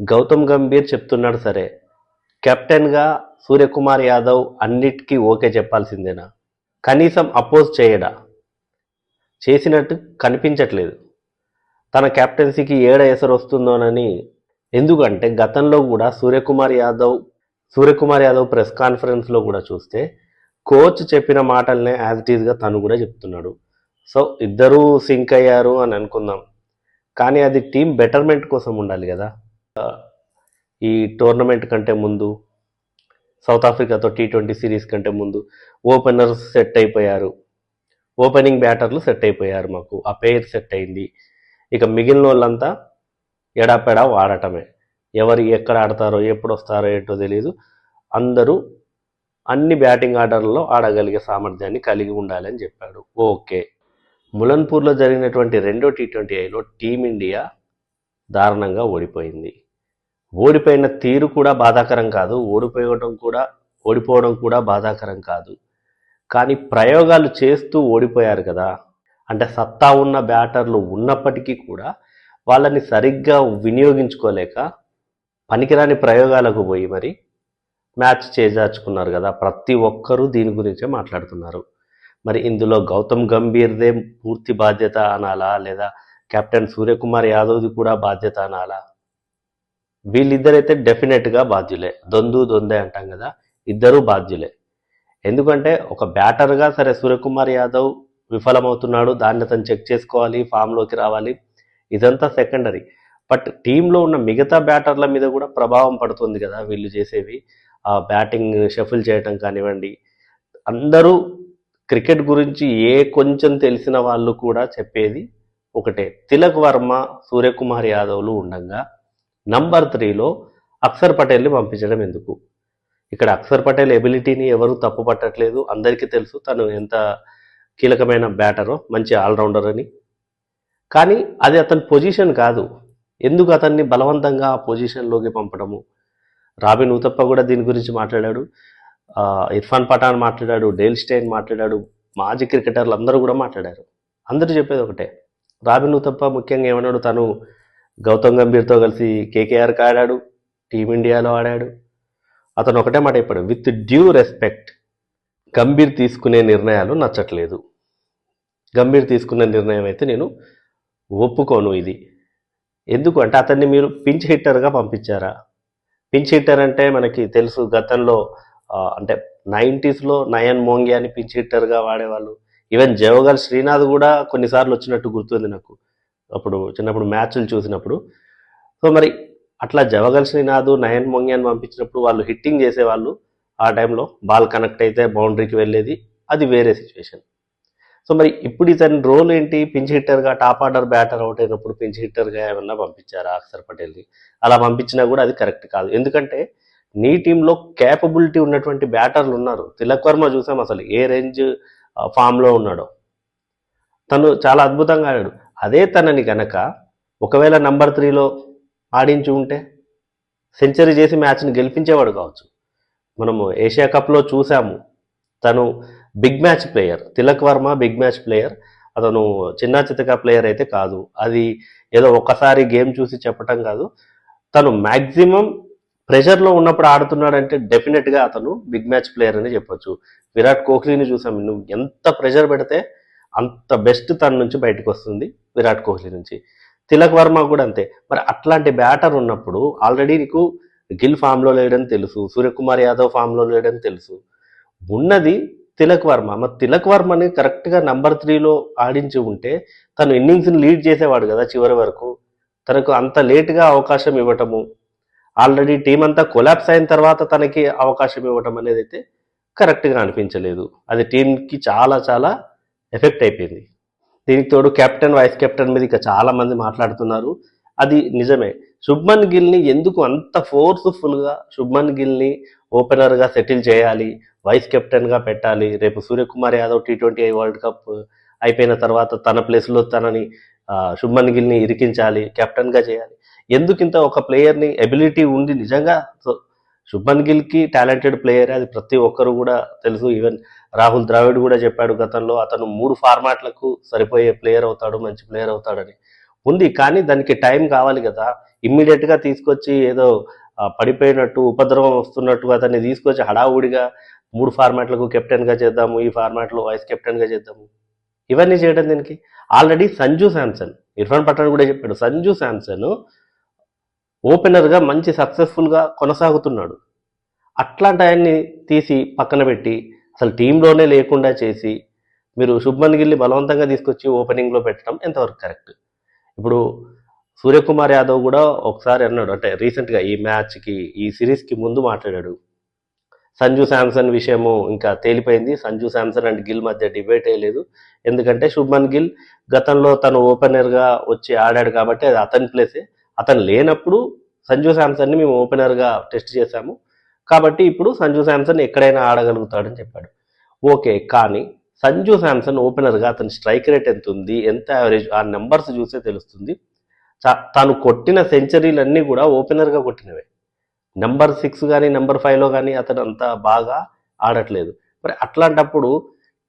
గౌతమ్ గంభీర్ చెప్తున్నాడు సరే. కెప్టెన్గా సూర్యకుమార్ యాదవ్ అన్నిటికీ ఓకే చెప్పాల్సిందేనా? కనీసం అపోజ్ చేయడా? చేసినట్టు కనిపించట్లేదు. తన కెప్టెన్సీకి ఏడ ఎసరు వస్తుందోనని. ఎందుకంటే గతంలో కూడా సూర్యకుమార్ యాదవ్ సూర్యకుమార్ యాదవ్ ప్రెస్ కాన్ఫరెన్స్లో కూడా చూస్తే కోచ్ చెప్పిన మాటలనే యాజ్ ఇట్ ఈస్గా తను కూడా చెప్తున్నాడు. సో ఇద్దరూ సింక్ అయ్యారు అని అనుకుందాం. కానీ అది టీం బెటర్మెంట్ కోసం ఉండాలి కదా. ఈ టోర్నమెంట్ కంటే ముందు సౌత్ ఆఫ్రికాతో టీ ట్వంటీ సిరీస్ కంటే ముందు ఓపెనర్స్ సెట్ అయిపోయారు. ఓపెనింగ్ బ్యాటర్లు సెట్ అయిపోయారు మాకు. ఆ పేర్ సెట్ అయింది. ఇక మిగిలిన వాళ్ళంతా ఎడాపెడా వాడటమే. ఎవరు ఎక్కడ ఆడతారో ఎప్పుడు వస్తారో ఏంటో తెలియదు అందరూ అన్ని బ్యాటింగ్ ఆర్డర్లలో ఆడగలిగే సామర్థ్యాన్ని కలిగి ఉండాలని చెప్పాడు. ఓకే. ములన్పూర్లో జరిగినటువంటి రెండో టీ ట్వంటీ ఐలో టీమిండియా దారుణంగా ఓడిపోయింది. ఓడిపోయిన తీరు కూడా బాధాకరం కాదు. ఓడిపోవడం కూడా ఓడిపోవడం కూడా బాధాకరం కాదు. కానీ ప్రయోగాలు చేస్తూ ఓడిపోయారు కదా. అంటే సత్తా ఉన్న బ్యాటర్లు ఉన్నప్పటికీ కూడా వాళ్ళని సరిగ్గా వినియోగించుకోలేక పనికిరాని ప్రయోగాలకు పోయి మరి మ్యాచ్ చేజార్చుకున్నారు కదా. ప్రతి ఒక్కరూ దీని గురించే మాట్లాడుతున్నారు. మరి ఇందులో గౌతమ్ గంభీర్దే పూర్తి బాధ్యత అనాలా? లేదా కెప్టెన్ సూర్యకుమార్ యాదవ్ది కూడా బాధ్యత అనాలా? వీళ్ళిద్దరైతే డెఫినెట్గా బాధ్యులే. దొందు దొందే అంటాం కదా ఇద్దరూ బాధ్యులే. ఎందుకంటే ఒక బ్యాటర్గా సరే సూర్యకుమార్ యాదవ్ విఫలమవుతున్నాడు దాన్ని అతను చెక్ చేసుకోవాలి ఫామ్లోకి రావాలి ఇదంతా సెకండరీ బట్ టీంలో ఉన్న మిగతా బ్యాటర్ల మీద కూడా ప్రభావం పడుతుంది కదా వీళ్ళు చేసేవి. ఆ బ్యాటింగ్ షఫుల్ చేయటం కానివ్వండి. అందరూ క్రికెట్ గురించి ఏ కొంచెం తెలిసిన వాళ్ళు కూడా చెప్పేది ఒకటే. తిలక్ వర్మ సూర్యకుమార్ యాదవ్లు ఉండగా నంబర్ త్రీలో అక్షర్ పటేల్ని పంపించడం ఎందుకు? ఇక్కడ అక్షర్ పటేల్ ఎబిలిటీని ఎవరు తప్పు పట్టట్లేదు అందరికీ తెలుసు తను ఎంత కీలకమైన బ్యాటరో మంచి ఆల్రౌండర్ అని. కానీ అది అతని పొజిషన్ కాదు. ఎందుకు అతన్ని బలవంతంగా ఆ పొజిషన్లోకి పంపడము? రాబిన్ ఊతప్ప కూడా దీని గురించి మాట్లాడాడు. ఇర్ఫాన్ పఠాన్ మాట్లాడాడు డేల్ స్టైన్ మాట్లాడాడు మాజీ క్రికెటర్లు అందరూ కూడా మాట్లాడారు. అందరూ చెప్పేది ఒకటే. రాబిన్ ఊతప్ప ముఖ్యంగా ఏమన్నాడు? తను గౌతమ్ గంభీర్తో కలిసి కేకేఆర్కి ఆడాడు టీమిండియాలో ఆడాడు. అతను ఒకటే మాట చెప్పాడు విత్ డ్యూ రెస్పెక్ట్ గంభీర్ తీసుకునే నిర్ణయాలు నచ్చట్లేదు. గంభీర్ తీసుకున్న నిర్ణయం అయితే నేను ఒప్పుకోను ఇది. ఎందుకు అంటే అతన్ని మీరు పించ్ హిట్టర్గా పంపించారా? పించ్ హిట్టర్ అంటే మనకి తెలుసు గతంలో అంటే నైంటీస్లో నయన్ మోంగియాని పించ్ హిట్టర్గా వాడేవాళ్ళు. ఈవెన్ జవగల్ శ్రీనాథ్ కూడా కొన్నిసార్లు వచ్చినట్టు గుర్తుంది నాకు. అప్పుడు చిన్నప్పుడు మ్యాచ్లు చూసినప్పుడు. సో మరి అట్లా జవగల్ శ్రీనాథ్ నయన్ మొంగ్యాన్ పంపించినప్పుడు వాళ్ళు హిట్టింగ్ చేసేవాళ్ళు ఆ టైంలో. బాల్ కనెక్ట్ అయితే బౌండరీకి వెళ్ళేది. అది వేరే సిచ్యువేషన్. సో మరి ఇప్పుడు ఇతని రోల్ ఏంటి? పించ్ హిట్టర్గా టాప్ ఆర్డర్ బ్యాటర్ అవుట్ అయినప్పుడు పించ్ హిట్టర్గా ఏమన్నా పంపించారా అక్షర్ పటేల్ని? అలా పంపించినా కూడా అది కరెక్ట్ కాదు. ఎందుకంటే నీ టీంలో క్యాపబిలిటీ ఉన్నటువంటి బ్యాటర్లు ఉన్నారు. తిలక్ వర్మ చూసాం అసలు ఏ రేంజ్ ఫామ్లో ఉన్నాడో. తను చాలా అద్భుతంగా ఆడాడు. అదే తనని గనక ఒకవేళ నంబర్ త్రీలో ఆడించి ఉంటే సెంచరీ చేసి మ్యాచ్ని గెలిపించేవాడు కావచ్చు. మనము ఏషియా కప్లో చూసాము తను big match player Tilak Varma big match player అతను చిన్న చితక ప్లేయర్ అయితే కాదు. అది ఏదో ఒక్కసారి గేమ్ చూసి చెప్పటం కాదు. తను మ్యాక్సిమం ప్రెషర్లో ఉన్నప్పుడు ఆడుతున్నాడంటే డెఫినెట్గా అతను బిగ్ మ్యాచ్ ప్లేయర్ అని చెప్పొచ్చు. విరాట్ కోహ్లీని చూసాం నువ్వు ఎంత ప్రెషర్ పెడితే అంత బెస్ట్ తన నుంచి బయటకు వస్తుంది విరాట్ కోహ్లీ నుంచి. తిలక్ వర్మ కూడా అంతే. మరి అట్లాంటి బ్యాటర్ ఉన్నప్పుడు ఆల్రెడీ నీకు గిల్ ఫామ్లో లేడని తెలుసు సూర్యకుమార్ యాదవ్ ఫామ్లో లేడని తెలుసు. ఉన్నది తిలక్ వర్మ. మరి తిలక్ వర్మని కరెక్ట్గా నంబర్ త్రీలో ఆడించి ఉంటే తను ఇన్నింగ్స్ని లీడ్ చేసేవాడు కదా చివరి వరకు. తనకు అంత లేట్గా అవకాశం ఇవ్వటము ఆల్రెడీ టీం అంతా కొలాప్స్ అయిన తర్వాత తనకి అవకాశం ఇవ్వటం అనేది అయితే కరెక్ట్గా అనిపించలేదు. అది టీంకి చాలా చాలా ఎఫెక్ట్ అయిపోయింది. దీనికి తోడు కెప్టెన్ వైస్ కెప్టెన్ మీద ఇక చాలామంది మాట్లాడుతున్నారు. అది నిజమే. శుభ్మన్ గిల్ని ఎందుకు అంత ఫోర్స్ఫుల్గా శుభ్మన్ గిల్ని ఓపెనర్గా సెటిల్ చేయాలి వైస్ కెప్టెన్గా పెట్టాలి? రేపు Suryakumar Yadav T twenty I world cup అయిపోయిన తర్వాత తన ప్లేస్లో తనని శుభ్మన్ గిల్ని ఇరికించాలి కెప్టెన్గా చేయాలి. ఎందుకు ఇంత ఒక ప్లేయర్ని ఎబిలిటీ ఉంది నిజంగా శుభ్మన్ గిల్కి టాలెంటెడ్ ప్లేయర్ అది ప్రతి ఒక్కరు కూడా తెలుసు. ఈవెన్ రాహుల్ ద్రావిడ్ కూడా చెప్పాడు గతంలో అతను మూడు ఫార్మాట్లకు సరిపోయే ప్లేయర్ అవుతాడు మంచి ప్లేయర్ అవుతాడని. ఉంది కానీ దానికి టైం కావాలి కదా. ఇమ్మీడియట్గా తీసుకొచ్చి ఏదో పడిపోయినట్టు ఉపద్రవం వస్తున్నట్టు అతన్ని తీసుకొచ్చి హడావుడిగా మూడు ఫార్మాట్లకు కెప్టెన్గా చేద్దాము ఈ ఫార్మాట్లో వైస్ కెప్టెన్గా చేద్దాము. ఇవన్నీ చేయడం దీనికి. ఆల్రెడీ సంజు శాంసన్ ఇర్ఫాన్ పఠాన్ కూడా చెప్పాడు సంజు శాంసన్ ఓపెనర్గా మంచి సక్సెస్ఫుల్గా కొనసాగుతున్నాడు. అట్లాంటి ఆయన్ని తీసి పక్కన పెట్టి అసలు టీంలోనే లేకుండా చేసి మీరు శుభ్మన్ గిల్ని బలవంతంగా తీసుకొచ్చి ఓపెనింగ్లో పెట్టడం ఎంతవరకు కరెక్ట్? ఇప్పుడు సూర్యకుమార్ యాదవ్ కూడా ఒకసారి అన్నాడు అంటే రీసెంట్గా ఈ మ్యాచ్కి ఈ సిరీస్కి ముందు మాట్లాడాడు. సంజు శాంసన్ విషయము ఇంకా తేలిపోయింది. సంజు శాంసన్ అండ్ గిల్ మధ్య డిబేట్ లేదు ఎందుకంటే శుభ్మన్ గిల్ గతంలో తను ఓపెనర్గా వచ్చి ఆడాడు కాబట్టి అది అతని ప్లేసే అతను లేనప్పుడు సంజు శాంసన్ని మేము ఓపెనర్గా టెస్ట్ చేశాము. కాబట్టి ఇప్పుడు సంజు శాంసన్ ఎక్కడైనా ఆడగలుగుతాడని చెప్పాడు. ఓకే కానీ సంజు శాంసన్ ఓపెనర్గా అతని స్ట్రైక్ రేట్ ఎంత ఉంది ఎంత యావరేజ్? ఆ నెంబర్స్ చూసే తెలుస్తుంది. తాను కొట్టిన సెంచరీలన్నీ కూడా ఓపెనర్గా కొట్టినవే. నెంబర్ సిక్స్ కానీ నెంబర్ ఫైవ్లో కానీ అతను అంత బాగా ఆడట్లేదు. మరి అట్లాంటప్పుడు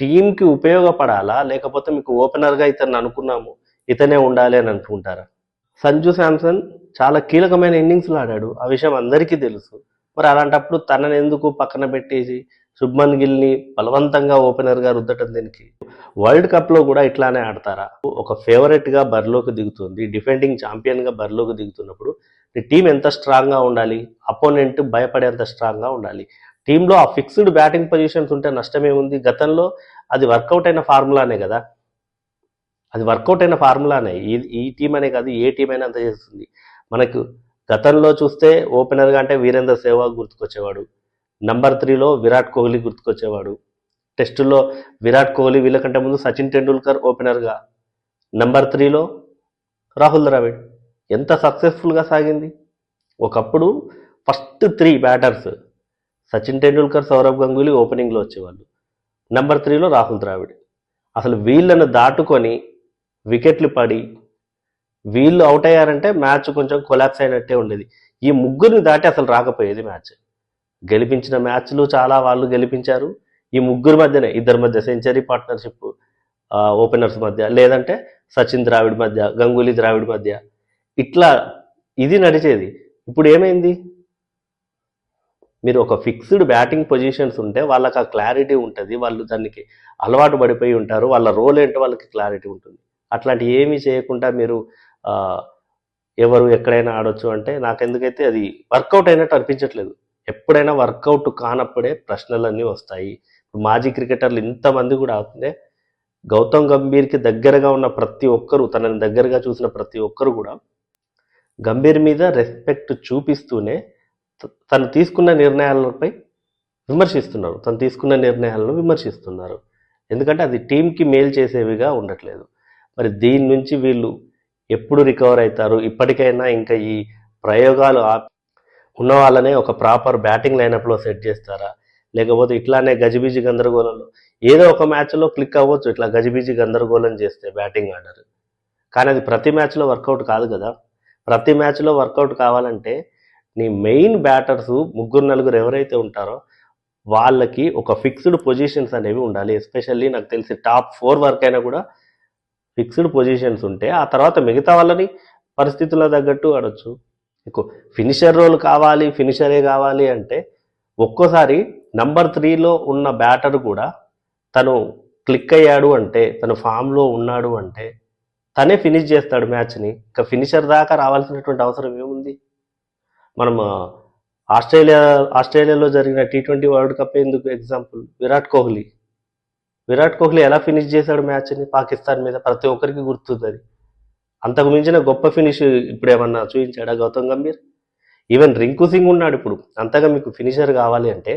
టీంకి ఉపయోగపడాలా? లేకపోతే మీకు ఓపెనర్గా ఇతను అనుకున్నాము ఇతనే ఉండాలి అని అనుకుంటారా? సంజు శాంసన్ చాలా కీలకమైన ఇన్నింగ్స్లు ఆడాడు. ఆ విషయం అందరికీ తెలుసు. మరి అలాంటప్పుడు తనని ఎందుకు పక్కన పెట్టేసి శుభ్మన్ గిల్ని బలవంతంగా ఓపెనర్గా రుద్దటం దీనికి? వరల్డ్ కప్లో కూడా ఇట్లానే ఆడతారా? ఒక ఫేవరెట్గా బరిలోకి దిగుతుంది డిఫెండింగ్ ఛాంపియన్గా బరిలోకి దిగుతున్నప్పుడు నీ టీం ఎంత స్ట్రాంగ్గా ఉండాలి? అపోనెంట్ భయపడేంత స్ట్రాంగ్గా ఉండాలి? టీంలో ఆ ఫిక్స్డ్ బ్యాటింగ్ పొజిషన్స్ ఉంటే నష్టమే ఉంది గతంలో అది వర్కౌట్ అయిన ఫార్ములానే కదా. అది వర్కౌట్ అయిన ఫార్ములానే. ఈ ఈ టీం అనే కాదు ఏ టీం అయినా అంత చేస్తుంది. మనకు గతంలో చూస్తే ఓపెనర్గా అంటే వీరేంద్ర సెహ్వాగ్ గుర్తుకొచ్చేవాడు. నంబర్ త్రీలో విరాట్ కోహ్లీ గుర్తుకొచ్చేవాడు. టెస్టుల్లో విరాట్ కోహ్లీ వీళ్ళకంటే ముందు సచిన్ టెండూల్కర్ ఓపెనర్గా. నంబర్ త్రీలో రాహుల్ ద్రావిడ్. ఎంత సక్సెస్ఫుల్గా సాగింది. ఒకప్పుడు first three batters Sachin Tendulkar Sourav Ganguly ఓపెనింగ్లో వచ్చేవాళ్ళు. నెంబర్ త్రీలో రాహుల్ ద్రావిడ్. అసలు వీళ్ళను దాటుకొని వికెట్లు పడి వీళ్ళు అవుట్ అయ్యారంటే మ్యాచ్ కొంచెం కొలాప్స్ అయినట్టే ఉండేది. ఈ ముగ్గురిని దాటి అసలు రాకపోయేది మ్యాచ్. గెలిపించిన మ్యాచ్లు చాలా వాళ్ళు గెలిపించారు. ఈ ముగ్గురు మధ్యనే ఇద్దరి మధ్య సెంచరీ పార్ట్నర్షిప్ ఓపెనర్స్ మధ్య లేదంటే సచిన్ ద్రావిడ్ మధ్య గంగూలీ ద్రావిడ్ మధ్య. ఇట్లా ఇది నడిచేది. ఇప్పుడు ఏమైంది? మీరు ఒక ఫిక్స్డ్ బ్యాటింగ్ పొజిషన్స్ ఉంటే వాళ్ళకి ఆ క్లారిటీ ఉంటుంది. వాళ్ళు దానికి అలవాటు పడిపోయి ఉంటారు. వాళ్ళ రోల్ ఏంటో వాళ్ళకి క్లారిటీ ఉంటుంది. అట్లాంటి ఏమీ చేయకుండా మీరు ఎవరు ఎక్కడైనా ఆడొచ్చు అంటే నాకెందుకైతే అది వర్కౌట్ అయినట్టు అనిపించట్లేదు. ఎప్పుడైనా వర్కౌట్ కానప్పుడే ప్రశ్నలన్నీ వస్తాయి. మాజీ క్రికెటర్లు ఇంతమంది కూడా అవుతుందే గౌతమ్ గంభీర్కి దగ్గరగా ఉన్న ప్రతి ఒక్కరు తనని దగ్గరగా చూసిన ప్రతి ఒక్కరు కూడా గంభీర్ మీద రెస్పెక్ట్ చూపిస్తూనే తను తీసుకున్న నిర్ణయాలపై విమర్శిస్తున్నారు. తను తీసుకున్న నిర్ణయాలను విమర్శిస్తున్నారు. ఎందుకంటే అది టీంకి మేలు చేసేవిగా ఉండట్లేదు. మరి దీని నుంచి వీళ్ళు ఎప్పుడు రికవర్ అవుతారు? ఇప్పటికైనా ఇంకా ఈ ప్రయోగాలు ఉన్న వాళ్ళనే ఒక ప్రాపర్ బ్యాటింగ్ లైనప్లో సెట్ చేస్తారా? లేకపోతే ఇట్లానే గజిబిజి గందరగోళంలో ఏదో ఒక మ్యాచ్లో క్లిక్ అవ్వచ్చు. ఇట్లా గజిబిజి గందరగోళం చేస్తే బ్యాటింగ్ ఆర్డర్ కానీ అది ప్రతి మ్యాచ్లో వర్కౌట్ కాదు కదా? ప్రతి మ్యాచ్లో వర్కౌట్ కావాలంటే నీ మెయిన్ బ్యాటర్స్ ముగ్గురు నలుగురు ఎవరైతే ఉంటారో వాళ్ళకి ఒక ఫిక్స్డ్ పొజిషన్స్ అనేవి ఉండాలి. ఎస్పెషల్లీ నాకు తెలిసి టాప్ ఫోర్ వరకు అయినా కూడా ఫిక్స్డ్ పొజిషన్స్ ఉంటే ఆ తర్వాత మిగతా వాళ్ళని పరిస్థితుల తగ్గట్టు ఆడొచ్చు. ఎక్కువ ఫినిషర్ రోల్ కావాలి ఫినిషరే కావాలి అంటే ఒక్కోసారి నంబర్ త్రీలో ఉన్న బ్యాటర్ కూడా తను క్లిక్ అయ్యాడు అంటే తను ఫామ్లో ఉన్నాడు అంటే తనే ఫినిష్ చేస్తాడు మ్యాచ్ని. ఇంకా ఫినిషర్ దాకా రావాల్సినటువంటి అవసరం ఏముంది? మనం ఆస్ట్రేలియా ఆస్ట్రేలియాలో జరిగిన టీ ట్వంటీ వరల్డ్ కప్ ఎందుకు? ఎగ్జాంపుల్ విరాట్ కోహ్లీ. విరాట్ కోహ్లీ ఎలా ఫినిష్ చేశాడు మ్యాచ్ని పాకిస్తాన్ మీద? ప్రతి ఒక్కరికి గుర్తుంది అది అంతకు మించిన గొప్ప ఫినిష్ ఇప్పుడు ఏమన్నా చూపించాడా గౌతమ్ గంభీర్? ఈవెన్ రింకు సింగ్ ఉన్నాడు ఇప్పుడు. అంతగా మీకు ఫినిషర్ కావాలి అంటే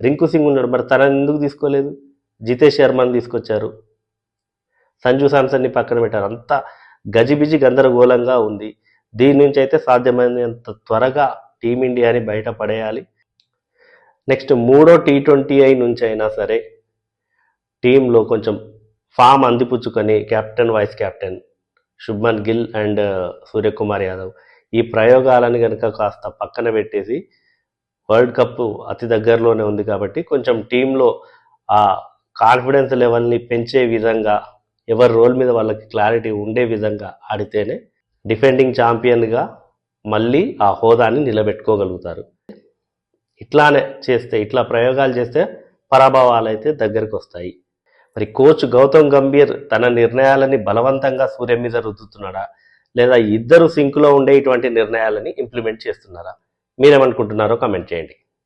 రింకు సింగ్ ఉన్నాడు. మరి తనని ఎందుకు తీసుకోలేదు? జితేష్ శర్మని తీసుకొచ్చారు. సంజు శాంసన్ని పక్కన పెట్టారు. అంతా గజిబిజి గందరగోళంగా ఉంది. దీని నుంచి అయితే సాధ్యమైనంత త్వరగా టీమిండియాని బయట పడేయాలి. నెక్స్ట్ మూడో టీ ట్వంటీ ఐ నుంచి అయినా సరే టీంలో కొంచెం form అందిపుచ్చుకొని captain vice captain Shubman Gill and Suryakumar Yadav ఈ ప్రయోగాలను కనుక కాస్త పక్కన పెట్టేసి వరల్డ్ కప్ అతి దగ్గరలోనే ఉంది కాబట్టి కొంచెం టీంలో ఆ కాన్ఫిడెన్స్ లెవెల్ని పెంచే విధంగా ఎవరి రోల్ మీద వాళ్ళకి క్లారిటీ ఉండే విధంగా ఆడితేనే డిఫెండింగ్ ఛాంపియన్గా మళ్ళీ ఆ హోదాని నిలబెట్టుకోగలుగుతారు. ఇట్లానే చేస్తే ఇట్లా ప్రయోగాలు చేస్తే పరాభవాలు అయితే దగ్గరికి వస్తాయి మరి కోచ్ గౌతమ్ గంభీర్ తన నిర్ణయాలని బలవంతంగా సూర్య మీద రుద్దుతున్నాడా? లేదా ఇద్దరు సింక్లో ఉండే ఇటువంటి నిర్ణయాలని ఇంప్లిమెంట్ చేస్తున్నారా? మీరేమనుకుంటున్నారో కమెంట్ చేయండి.